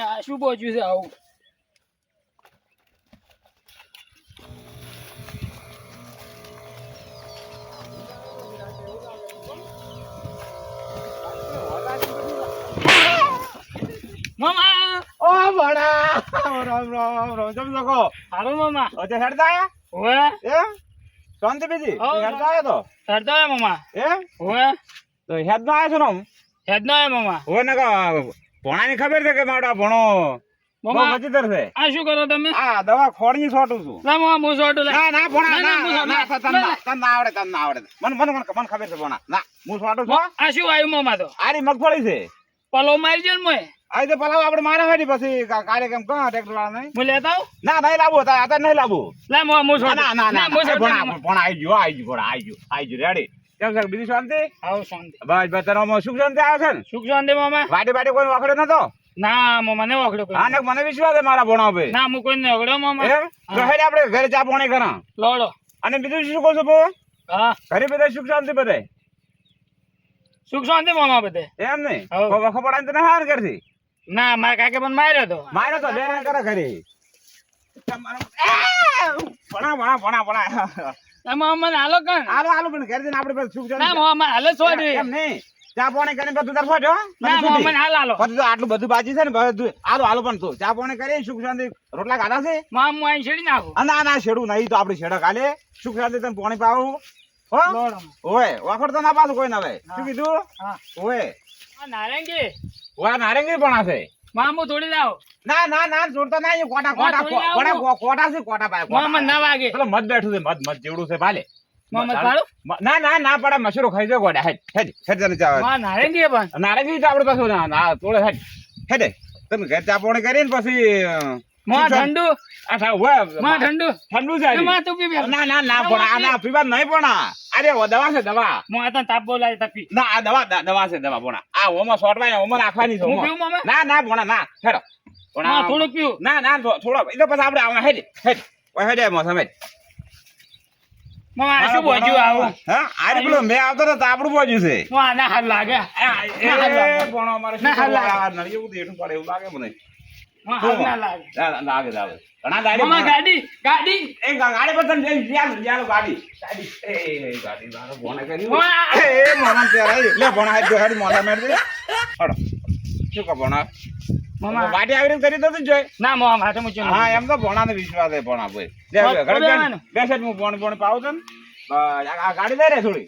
આ શું પહોંચ્યું છે આવું? મામા! ઓ ભણા રામ રામ રામ જમ શકો? હારો મામા. અચ્છા હેડતા આયા? ઓવે એ શાંતિ બીજી? હેડતા આયા તો? હેડતા આયા મામા. એ ઓવે તો હેડ ના આયા છો ને હેડ ના હે મામા. હોય ને ભણાની ખબર છે કે મારો ભણો? મામા મજેદાર છે. આ શું કરો તમે? આ દવા ખોડની છોટું છું. ના મામા હું લે ના ના ભણા ના, ના તને તને આવડે તને ના આવડે. મને મને મને ખબર છે ભણા. ના હું છોટું છું આ શું આવ્યું મામા તો? આરી મગફળી છે. પલો મારી જો ને મોય આ તો પલાવ આપણે મારે હોય ને પછી કા- કાર્યક્રમ કહો ટ્રેક્ટર વાળા નહીં હું લેતા ના નહીં લાવવું હતા આ નહીં લાવવું. લા મો સોટું ના ના ના ભણા. ભણા આવી ગયો આવી ગયો ભણા આવી ગયો આવી ગયો રેડી કેમ છે? બીજું શાંતિ? આવો શાંતિ. બસ બસ તારા સુખ શાંતિ આવે છે ને? સુખ શાંતિ મામા. વાડે વાડે કોઈ વાખડે નતો? ના મામા ને ઓખડો હા ને મને વિશ્વાસ છે મારા ભણો ભાઈ ના હું કોઈ ને ઓખડો મામા તો હેડ આપણે ઘરે ચા પાણી કરા લોડો અને બીજું શું કહો છો બો હા. ઘરે બધા સુખ શાંતિ બધે સુખ શાંતિ મામા બધે એમ નહીં? હઉ. કોઈ વખો પડાય તો ના હાર કરતી ના મારા કાકે પણ માર્યો તો. માર્યો તો બેરા કરે ઘરે. ભણા ભણા ભણા ભણા. હાલો કણ? પણ ઘરે જઈને આપણે ના એમ નહીં. ચા પાણી કરીને બધું ના મામા હાલ હાલો. બધું આટલું બધું બાજી છે ને બધું આલો આલો પણ તું. ચા પાણી કરી સુખ શાંતિ. રોટલા ખાધા છે? મામા હું અહીં છેડી નાખું. ના ના છેડું નહીં તો આપણે છેડા કાલે સુખ શાંતિ તને પાણી પાવું ઓય વાખડ તો ના પાછું કોઈ ના ભાઈ શું કીધું? ઓય. નારંગી. ઓય નારંગી પણ છે. મામા થોડી લાવો. ના ના ના જોડતા ના એ કોટા કોટા કોટા કોટા છે કોટા ભાઈ મામા ના વાગે. પેલો મત બેઠું છે મત મત જેવડું છે ભાલે. ના ના ના પડે મશરૂ ખાઈ જો ગોડા હેડ હેડ હેડ જને ચા. માં નારંગી પણ. નારંગી તો આપણે પાછું ના ના તોડે હેડ હેડ. તમે ઘર ચા પાણી કરીને પછી માં ઠંડુ. આ માં ઠંડુ. ઠંડુ છે માં તું પી ના ના ના પણ આ ના પીવા નહીં પણ. અરે દવા છે દવા. માં આ તાપ બોલાય તપી ના આ દવા છે દવા ભોણા આ ઓમાં સોટવાય ઓમાં નાખવાની છે હું પીવું મામા? ના ના ભોણા ના હેડો. ભોણા માં થોડુંક પીવું. ના ના થોડો એ તો પછી આપણે આવા હેડ હેડ. ઓય હેડ એમાં સમજ. મામા આ શું બોજ્યું આવું? હા આરે પેલો મેં આવતો તો તાપડું બોજ્યું છે. માં આના હાલ લાગે. એ ના, હાલ લાગે. ભોણો અમારે શું હાલ લાગે. આ નળિયું પડે એવું લાગે મને. માં હાલ ના લાગે. ના, લાગે ઘણા મામા ગાડી ગાડી. એ ગાડી પર તને જઈ યાલો યાલો ગાડી. ગાડી. એ એ, ગાડી મારો ભોણે કર્યું. એ એ મોણા લે ભોણા હાથ ગાડી મોઢા મેળ દે. હડો. શું કો ભોણા? મામા. વાટી આવી કરી તો તું જોઈ? ના મામા માથે મૂક્યો હા એમ તો વિશ્વાસ ભોણા ભાઈ. લે. બેસ જ હું ભોણ ને. આ ગાડી લઈ રે થોડી.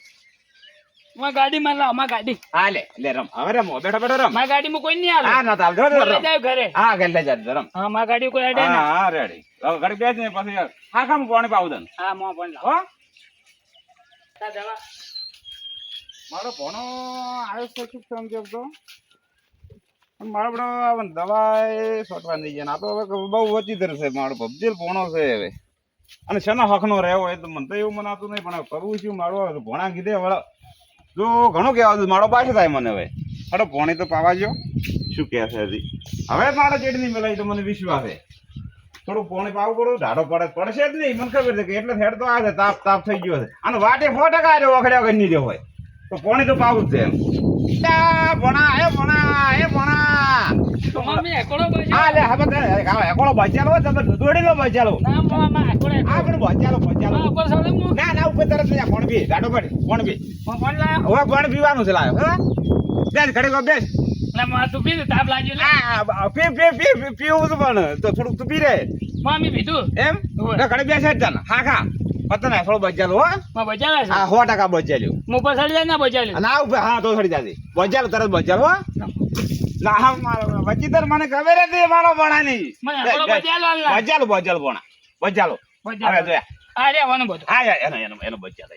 માં ગાડી માં લાવમાં ગાડી. હા લે લે રમ. હવે રમો બેઠો બેઠો રમ. માં ગાડી માં કોઈ નહીં હા આવે ના તાલ જો જો રમ. જાય ઘરે. હા ગઈ લઈ જા રમ. હા માં ગાડી કોઈ અડે ના. હા રેડી હવે ઘડી બેસ ને પછી હા ખામ પાણી પાવ તને. હા માં પણ લાવ. હો? તા મારો ભણો આવ્યો છે શું સમજો તો? મારો બધો આવે દવા એ સોટવા નહીં જાય ને. આ તો હવે બહુ વચીતર છે મારો ભબજેલ ભણો છે હવે. અને શેનો હકનો રહેવો એ તો મને તો એવું મનાતું નહીં પણ કરવું શું? મારો ભણા કીધે હવે જો ઘણું કહેવા દઉં મારો પાછો થાય મને હવે. અરે પોણી તો પાવા જો. શું કહે છે હજી? હવે મારા ચેડની મેલાઈ તો મને વિશ્વાસ છે. થોડું પોણી પાવું પડું, ઢાઢો પડે, પડશે જ નહીં. મને ખબર છે કે એટલે હેડ તો આ છે, તાપ તાપ થઈ ગયો છે. અને વાટે સો ટકા આવ્યો વખડ્યા વગર નહીં રહ્યો હોય. તો પોણી તો પાવું જ છે એમ. ભણા એ ભણા એ ભણા મમ્મી એકોડો બાજુ હા લે હવે એકોળો બચાલો તમે દોડીનો બચાલો ના મામા એકોડો આ પણ બચાલો બચાલો ઉપર હું ના ના ઉપર તરત નહીં કોણ બી ગાડો પડી કોણ બી. માં પણ હવે કોણ પીવાનું છે લાયો હા? બેસ ઘડી કો બેસ. ના માં તું પી તાપ લાગ્યો લે. પી પી પી પી પીવું તો પણ તો થોડુંક તું પી રે. મમ્મી પીધું. એમ. તો ઘડી બેસ જ તને હા ખા પતને થોડો બચાલો હો. માં બચાવે છે? હા સો ટકા બચાલ્યું સડી જાય ના બચાવ્યું ના ઉપર હા તો સડી જાતી બચાલો તરત બચાલો હો. ના મારો વચીતર મને ખબર હતી મારો ભણાની. બચાલો બચાલો ભણા. બચાલો હવે જોયા. આ રે વાનું હા એનો એનો એનો બચાલો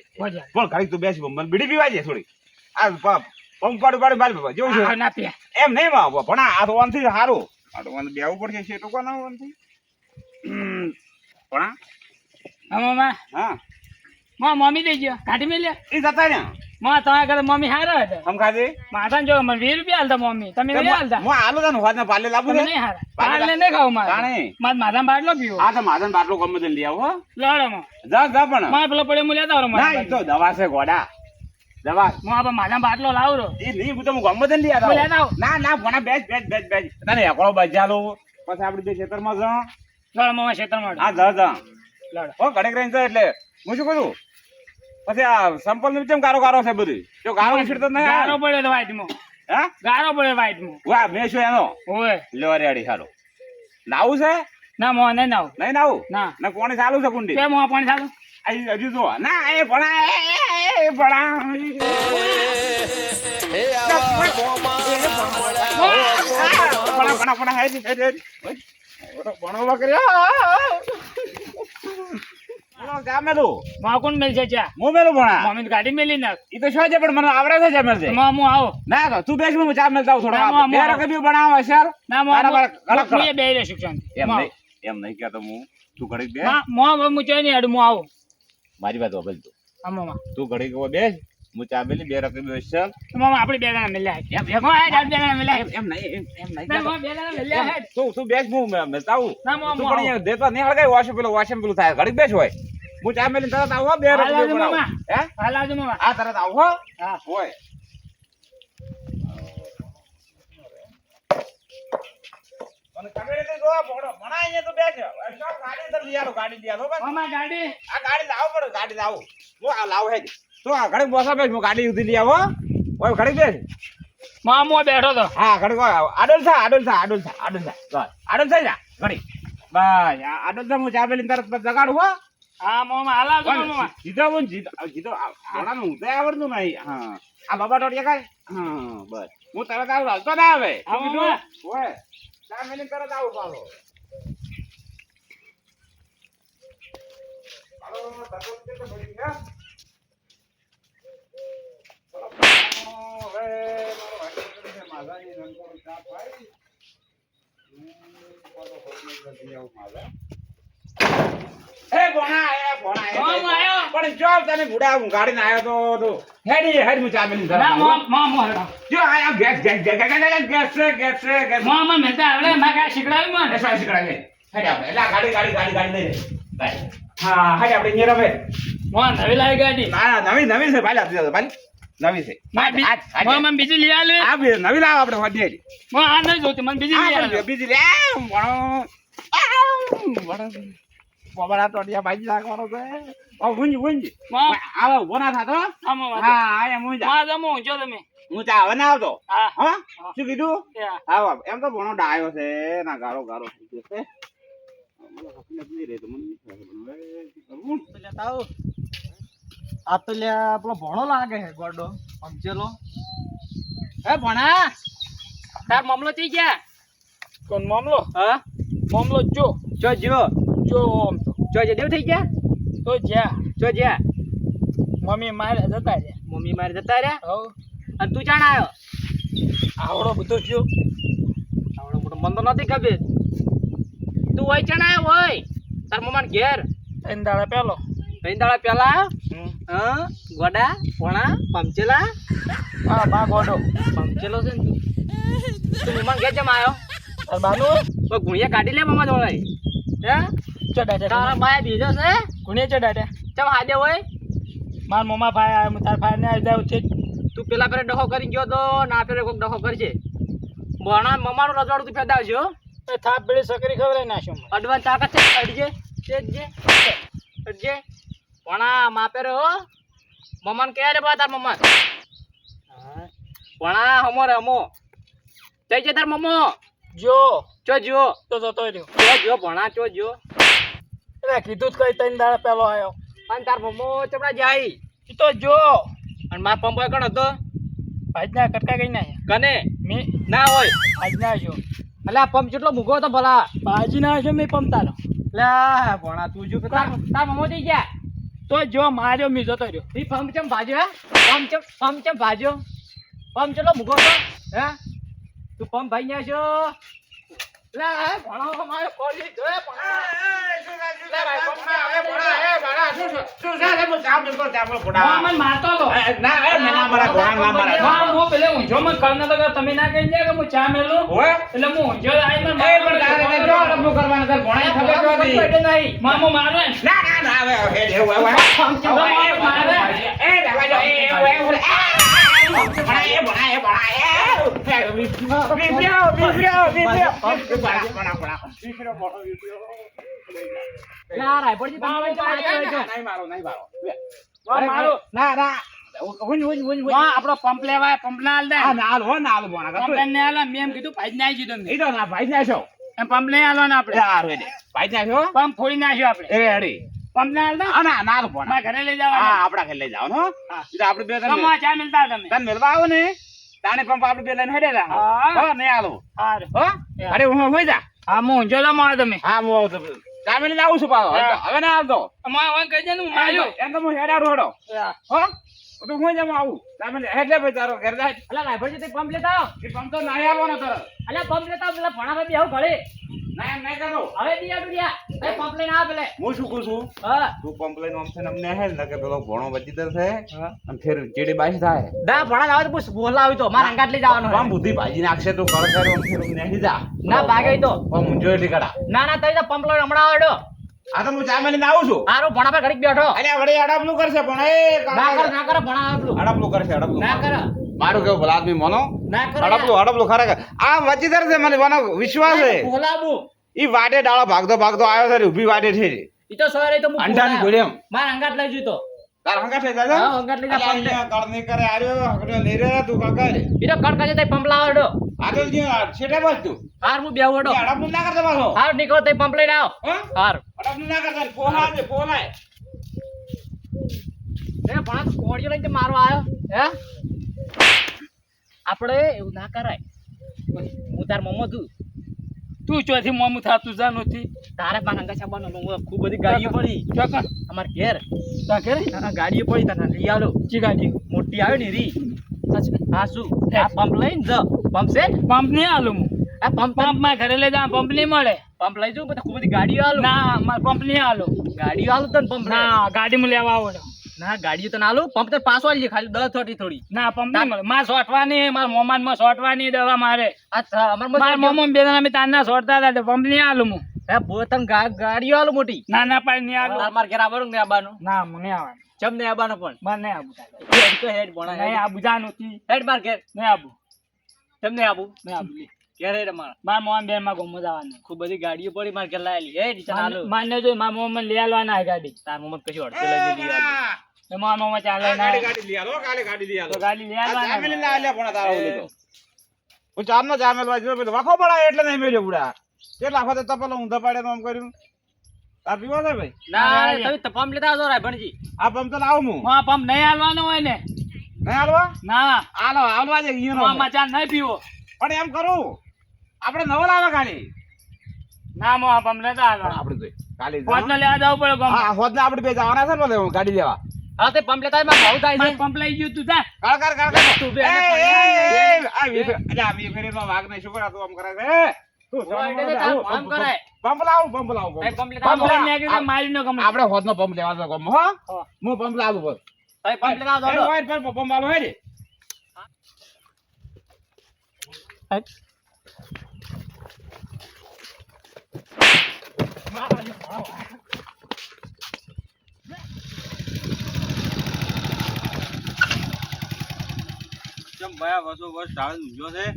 પણ ઘડી તું બેસી મને બીડી પીવા છે થોડી આ પાપ પંપ પાડું પાડું મારી બાબા આ ના પીયા. એમ નહીં માં પણ આ તો સારું આ તો બેવું પડશે છે ટૂંકો ના હમ, પણ હા મામા. હા. માં મમ્મી દઈ ગયો. કાઢી મેલ્યા. એ જતા ને માં તમારા ઘરે મમ્મી હારા હતા હમ જો મને રૂપિયા હાલતા મમ્મી. તમે નહીં હાલતા હું આલો તને હોદને પાલે લાવું તમે નહીં હારા. પાલે પાલે નહીં ખાવું મારે. તાણે. મારે માથા બાટલો પીવો. આ તો બાટલો ગમે તે લઈ આવો લડો માં. જા જા પણ. મારે પેલો પડે મુ લેતા આવું ના તો દવા છે ગોડા. દવા. હું આ મારા બાટલો લાવું રહ્યો. એ નહીં હું તો હું ગમે તેને લઈ લેતા ના ના ભણા બેજ બેસ બેસ બેસ તને એકડો બજાલો પછી આપણે બે ખેતરમાં જાઉં. ચાલો મામા ક્ષેત્રમાં હા જા જા. લડો. હો ઘડીક રહીને જા એટલે. હું શું કરું? પછી આ સંપલનું કેમ ગારો ગારો છે બધી જો ગારો છીડતો નહીં ગારો? પડ્યો તો વાઈટમાં હા? ગારો પડ્યો વાઈટમાં વાહ મેં શું એનો? ઓય. લેવારી હારો નાવું છે? ના મો નહીં નાવું. નહીં નાવું? ના. ના કોણી ચાલુ છે કુંડી? કેમ મો પાણી ચાલુ? હજુ જો ના એ ભણા એ, એ ભણા ભણા ભણા ભણા. જા મેલું? મેલ છે ચા હું મેલું ભણા? મમ્મી ગાડી મેલી નાખ. ઈ તો શું છે પણ મને આવડે છે જમેલ છે મોં હું આવો. ના તો તું બેસ હું ચા મેલતા આવું થોડો. બે રકમ બનાવ હશે ના હું. બે રહેશું શાંતિ એમ નહીં એમ નહીં કહેતો હું. તું ઘડીક બે મોં મોં હું નહીં હું આવું. મારી વાત હોભળ તું. તું ઘડીક બેસ. હું બે રકમ હશે. તો મામા આપણે બે જણા મેલ્યા એમ એમ મોં હેડ હેડ બે જણા મેલ્યા એમ એમ નહીં એમ એમ નહીં ના બે જણા મેલ્યા હે તું તું બેસ હું મે- મેલતા આવું ના મોં તું પણ. અહીંયા દેતો નહીં હળગાય વાશે પેલો વાશે પેલું થાય. ઘડીક બેસ હોય. હું ચા તરત આવો બે રકમ આવજો હે? હાલ આવજો મામા. આ તરત આવો હા. હોય. અને તમે એટલે જો ભણો. ભણા અહીંયા તો બેસ. ગાડી અંદર લઈ આવો ગાડી લઈ આવો મામા ગાડી. આ ગાડી લાવો પડે ગાડી લાવો. હું આ લાવો હેજ તો આ ઘડીક બોસા બેસ હું ગાડી ઉધી લઈ આવો ઓય ઘડી બેસ. મામો હું બેઠો તો. હા ઘડીક આડોલ થા આડોલ થા આડોલ થા આડોલ થા. આડોલ થઈ જા ઘડી બસ આડોલ થા હું ચાબેલી તરત જગાડું હો. હા મામા હાલ જો મામા. જીતો બોલ જીતો જીતો આડાનું ઊંધે આવડતું નહીં. હા. આ બાબા ટોટિયા કાય હા બસ. હું તરત આવું હાલતો ના આવે. હા? ઓય ચાબેલી તરત આવું પાલો હાલો, તરત તો ભરી ગયા. ચલો, હવે મારો વાટકો કરી છે, માધાની રંગોળ ચા પાઈ. હમ, પાછો ઘરમાં જઈ આવું માધા. એ ભોણા, એ ભોણા, એ ભોણા, હું આયો. પણ જો તને ભૂડા ગાડીને આયો તો તો હેડી હેડ હું ચા મેલીને તરત ના. મોં મોં મોં જો આયા gas gas gas gas gas gas છે. મોં મેં આવડે મારે કાંઈ શીખડાવ્યું મને એસા શીખડા છે. હેડ આપણે. એટલે ગાડી ગાડી ગાડી ગાડી લઈ હા હેડ આપણે અહીંયા રમે. નવી લાવી ગાડી ના નવી નવી છે ભાઈ આપી દો ભાઈ નવી છે. મને બીજી લઈ આલવી? આ બે નવી લાવ આપણે હેડી. મોં આ નહીં જોતી મને બીજી લઈ આ બીજી લે. ભણો. બોબડા ટોટિયા ભાજી નાખવાનો છે. ઓ ગુંજ ગુંજ મોં. આવો ઊભો ના થાતો. હા મોં હા આયા મુંજ મોં જમો ઊંચો તમે. હું ચા હવે ના આવતો? હા. હા? શું કીધું? હા. હા એમ તો ભણો ડાયો છે. ના ગારો ગારો થઈ ગયો છે. મને હકીકત નહીં રહી તો મને આ તો લ્યા પેલો ભણો લાગે છે ગોડો. સમજેલો હે ભણા તાર મામલો થઈ ગયા? કોણ મામલો? હા? મામલો જો જો. જો જો. આમ તો. જો જે દેવ થઈ ગયા? તો જ્યા. જો જ્યા. મમ્મી મારે જતા રહ્યા. મમ્મી મારે જતા રહ્યા? હો અને તું જાણ આવ્યો? આવડો બધો થયો આવડો મોટો મન તો નથી ખબર તું હોય ચાણ આવ્યો હોય? તાર મમ્મા ઘેર? ત્રણ દાડા પેલો ત્રણ દાડા પેલા. હા? ગોડા પોણા પમચેલા હા બા ગોડો. પમચેલો છે ને તું? તું મમ્માને જમ આવ્યો તાર બાનું. તો ગુણિયા કાઢી લે મમ્મા જોડે હે? ચડાડે તારા માયા બીજો છે? ગુણિયા ચડાડે ચમ હાજે હોય? માર મમ્મા ભાઈ આયા, હું તાર ભાઈ ને આવી જાવ છે. તું પેલા પેલા ડખો કરી ગયો તો ના ફેરે કોક ડખો કરશે બોણા મમ્માનું રજવાડું તું ફેદાવજો હો. એ થાપ બેડી સકરી ખવડાવી નાખ્યો. અડવાન તાકાત છે અડજે તેજે અડજે. ભણા માપે રે હો મમ્માને કહે રે બા તાર મમ્મા ભણા હમો રે હમો. જઈ છે તાર મમ્મો જો. ચો જો તો જતો રહ્યો. ચો જો ભણા ચો જો એટલે કીધું જ કઈ ત્રણ દાડા પેલો આવ્યો અને તાર મમ્મો ચપડા જાય. ઈ તો જો. અને માર પંપો કણ હતો? આજના કટકા કઈ ના કને? મેં. ના હોય. આજના જો એટલે પંપ જેટલો મૂકો હતો ભલા. ભાજી ના આવ્યો મેં પંપ તારો. લે ભણા તું જો તાર તાર મમ્મો જઈ ગયા. તો જો માર્યો, મેં તો રહ્યો. ઈ પંપ ચમ ભાજ્યો, હે? પંપ ચમ પંપ ચમ ભાજ્યો? પંપ ચલો મૂકો હે? તું પંપ ભાઈ ન્યા છો તમે ના કહી દે કે હું ચા મેલું એટલે હું ઊંઝો. મામો મારે ને. ના ના ના હવે હવે હેડ એવું હવે પંચમ હવે એ ભાઈ મારે. એ રહેવા દો, એ હવે એવું એ ભણા એ ભણા એ ભણા એ વિપ્યો વિપ્યો વિપ્યો વિપ્યો ભણા ભણા ભણા વિપ્યો ભણો વિપ્યો ના, રાયપુરજી તમે મામો તો આ મારે કરો છો. નહીં મારો નહીં મારો મારો, મારો. ના ના હુંજ હુંજ હુંજ હુંજમાં આપણો પંપ લેવાય પંપ ના હાલ ભણા ને એમ કીધું ભાઈ નાખી દીધું મેં. એ ના ભાઈ ના છો એમ પંપ હાલો ને આપડે ભાઈ ના છો પંપ ફોડી નાખ્યો આપડે એ હેડી પંપ ના હાલ ના નાલ ભણા ઘરે લઈ હા આપડા ઘરે લઈ જાવ હો. આપણે બે કમવા ચા મિલતા તમે તને મેળવા આવો ને. તાણે પંપ આપણે બે લઈને હેડે જા હા. આલો. હો અરે હું હોઈ જા. હા હું ઊંઝો તો મારો તમે. હા હું આવું તમે ચામે લઈને આવું છું પાછો. હવે ના આવતો. અમારે હવે કહી દે ને હું માર્યો એમ તો હું હેડા. રોડો હો તો હું જમ આવું? ચામે હેડે ભાઈ તારો ઘર જાય. અલા, તમે પંપ લેતા આવો. એ પંપ તો નહીં આવવાનો તરત. અલા, પંપ લેતા આવો, પેલા ભણાભાઈ આવું ઘરે. ના એમ નહીં કરો હવે દિયા દુડિયા. એ લઈને પેલે. હું શું કહું છું હા. તું પંપ આમ છે ને અમને હેડ ને કે પેલો ભણો વચ્ચીદર છે અને ફેર ચેડી બાઈ થાય ના, ભણા આવે તો બસ બોલાવી તો. મારે અંગાત લઈ જવાનો આમ બુદ્ધિ ભાજી નાખશે તો કળ કરે ફેર નહીં જા ના, ભાગે તો. આમ ઊંઝો એટલી કડા ના, ના, તમે તો પંપ હમણાં આવડો. આ તો હું ચામે લઈને આવું છું હારું, ભણાભાઈ ઘડીક બેઠો. અરે વળી અડાપલું કરશે પણ એ ના કરો, ના કરો, ભણા આવે અડપલું કરશે અડપલું ના કરો. મારું કેવું ભલા આદમી મોનો ના કરો અડપલું. અડપલું ખરેખર આ વચીદર છે મને મને વિશ્વાસ છે. ઈ વાટે ડાળો ભાગતો ભાગતો આવ્યો છે ઊભી વાટે છે. ઈ તો સવારે તો હું અંડાની. ગોળી એમ. મારે અંગાત લઈ જતો તાર હંગા લઈ જાય હા, અંગાત લઈ જા કળ નહીં કરે આર્યો હકડો લઈ રહ્યો તું કળ કરે ઈ તો કાજે તઈ પંપલા લાવડો. આ તો જે છેટે બસ તું. હાર હું બેવડો ઈ અડપલું ના કરતો પાછો. હાર નીકળો તઈ પંપ લઈને આવો. હાર. અડપલું ના કરતો પોલા દે પોલાય એ ભણા તો કોડિયો લઈને મારો આવ્યો. હે? આપણે એવું ના કરાય. હું તાર મમ્મો તું તું ચોથી મોમું થાતું જા નથી તારે મારા અંગા સાબાનો ખૂબ બધી ગાડીઓ પડી. ચોકન. અમાર ઘેર. તા ઘેર? ગાડીઓ પડી તને લઈ આલો. ચી ગાડી? મોટી આવે ને રી. હા શું? આ પંપ લઈને જ. પંપ છે? પંપ નહીં આલું હું. આ પંપ પંપમાં ઘરે લઈ જા પંપ નહીં મળે. પંપ લઈ જવું બધા ખૂબ બધી ગાડીઓ આલો. ના મારે પંપ નહીં હાલો ગાડીઓ આલો તને પંપ ના ગાડી માં લેવા આવડે ના ગાડીઓ તને આલો પંપ તો પાસ વાળી છે ખાલી દસ થોડી થોડી. ના પંપ નહીં મળે. માં સોટવાની મારા મોમાનમાં સોટવાની દવા મારે. મારા મોમો બે અમે તારના સોટતા હતા તો પંપ નહીં આલું હું. હે બોતન ગાડીઓ આલું મોટી? ના ના પાડી નહીં આલું તાર માર ઘેર આવવાનું ને આવવાનું? ના મને આવવાનું. ચમ ને આવવાનું પણ? મારે નહીં આવું હેડ તો હેડ ભણા નહીં આબુ જાનું હેડ માર ઘેર. નહીં આબુ ચમ ને આવું નહીં આબુ લે. ઘેર હેડ માર બેનમાં ગમો જવાનું. ખૂબ બધી ગાડીઓ પડી મારે ઘેર લાયેલી. ને આલો માન્ય જો મારા મોમાન લઈ ગાડી. તાર મમ્મી કશું અડધે લઈ. તો મારા મોમાં ચાલે ગાડી ગાડી લઈ આલો ગાડી ગાડી લઈ આલો ગાડી લઈ આ ચામે લઈને આલ્યા પણ તારો ઓલી તો. હું પેલો વાખો એટલે નહીં મેળ્યો બુડા. કેટલા વખતે તપેલો ઊંધા પાડે તો આમ કર્યું? તાર પીવો છે ભાઈ? ના તમે તો લેતા આવજો રાયભણજી આ પંપ તો લાવું હું. માં પંપ નહીં હાલવાનો હોય ને. નહીં હાલવા ના હાલો હાલવા દે ઈનો મામા ચા નહીં પીવો. પણ એમ કરું આપણે નવો લાવે ખાલી ના મો આ પંપ લેતા હાલવા આપણે કાલી પોતનો લેવા જવું પડે હા આપણે બે જવાના છે ને ગાડી લેવા. હા તે પંપ લેતા માં બહુ થાય છે. પંપ લઈ ગયું તું જા. કળ કર કળ કર તું બે આ વી ફેર- અલ્યા, આ વી ફેરીનો વાઘ નહીં, શું કરા તું આમ કરે છે? તો મારી નો ગમે. આપણે હોદનો પંપ લેવા ગમ હો? હું. પંપ લાવું પંપ પંપ આલો હે. ચમ ભયા વસો વર્ષ ઢાળ ઊંઝો છે?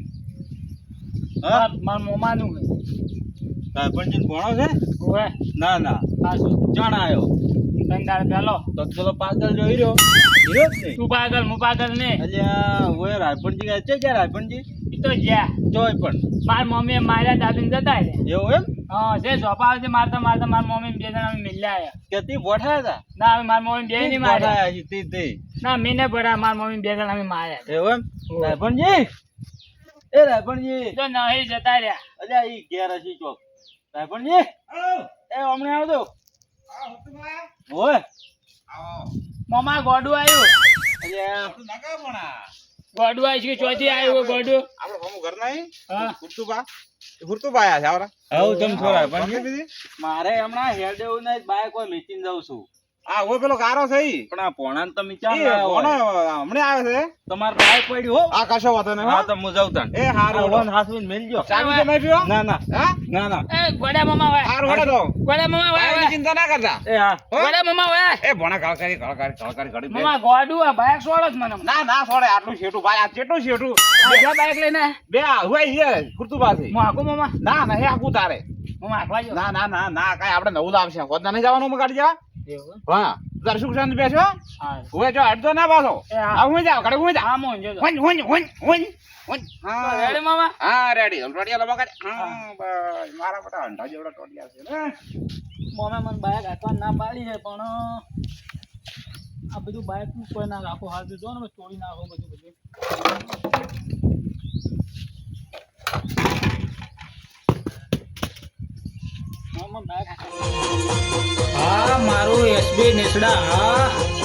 માર- મારા મોમાનું હે. સરપંચીને ભણો છે? ઓવે. ના ના. આ આયો. ત્રણ દાડા પહેલો તો પેલો પાગલ જોઈ રહ્યો હીરો. જ ને? તું પાગલ હું પાગલ ને? અલ્યા ઓય રાયપણજી ગયા છે ક્યાં રાયપણજી? ઈ તો ગયા જોય પણ. મારી મમ્મી માર્યા દાદીને જતા રે. એવું એમ? હા જે આવે મારતા મારતા મારી મમ્મી બે જણા મિલ્યા આયા. કે તી બોઠાયા હતા ના મારી મમ્મી બે નહીં માર્યા. તી તે. ના મેં નહીં ભર્યા મારી મમ્મી બેગલ જણા અમે માર્યા. એવું એમ? રાયપણજી એ રાયપણજી તો નહીં જતા રહ્યા. અલ્યા ઈ ઘેર હશી ચોક રાયપણજી એ હમણાં આવજો. ઓય આવો. મમ્મા ગોડું આવ્યું. ગોડું છે કે ચોથી આવ્યું ગોડું? આપણે હમું ઘર નહીં હા. છે આવરા. આવું તમ પંપ મારે હમણાં હેડે નહીં બાઈક કોઈ મીચીને જાઉં છું. આ ઓય પેલો કારો છે ઈ. પણ આ તમે ચા? હમણાં આવે છે. તમારે બાય પડ્યું હો. આ કશો વાંધો નહીં હા. તો હું એ હારું આ હેડો. મેલજો. ચાવી તો નહીં ના ના. હા? ના ના. એ ગોડા મામા વાય. હારું હેડો તો. ગોડા મામા વાય ચિંતા ના કરતા. એ હા. ગોડા મામા વાય. એ ભોણા કળકારી કળકારી કળકારી ઘડી બે. મામા ગોડું આ બાઈક જ મને. ના ના સોડે આટલું શેઠું ભાઈ આ ચેટલું શેઠું આ બાઈક લઈને બે હોય છે કુર્તુ પાસે હું આખું મામા? ના ના એ આખું તારે. મામા આખવા ના ના ના ના કાઈ આપણે નવું લાવશે. હોદના નહીં જવાનું મગાડી જવા? હા તારે સુખ શાંતિ બેસો હા હવે જો અડધો ના પાછો. એ હા. આ હું જાવ કડે હું જાવ હા મોન જો હુંજ હુંજ હુંજ હા. રેડી મામા? હા રેડી ટોટિયા લબા કરે હા. બસ મારા બટા અંડા જેવડા ટોટિયા છે ને. મોમે મને બાઈક હાથવા ના પાડી છે પણ આ બધું બાઈકનું કોઈ ના રાખો. હાલ જો ને તોડી નાખો બધું બધું. મોમાં બાઈક હા મારું એસબી નેસડા હા.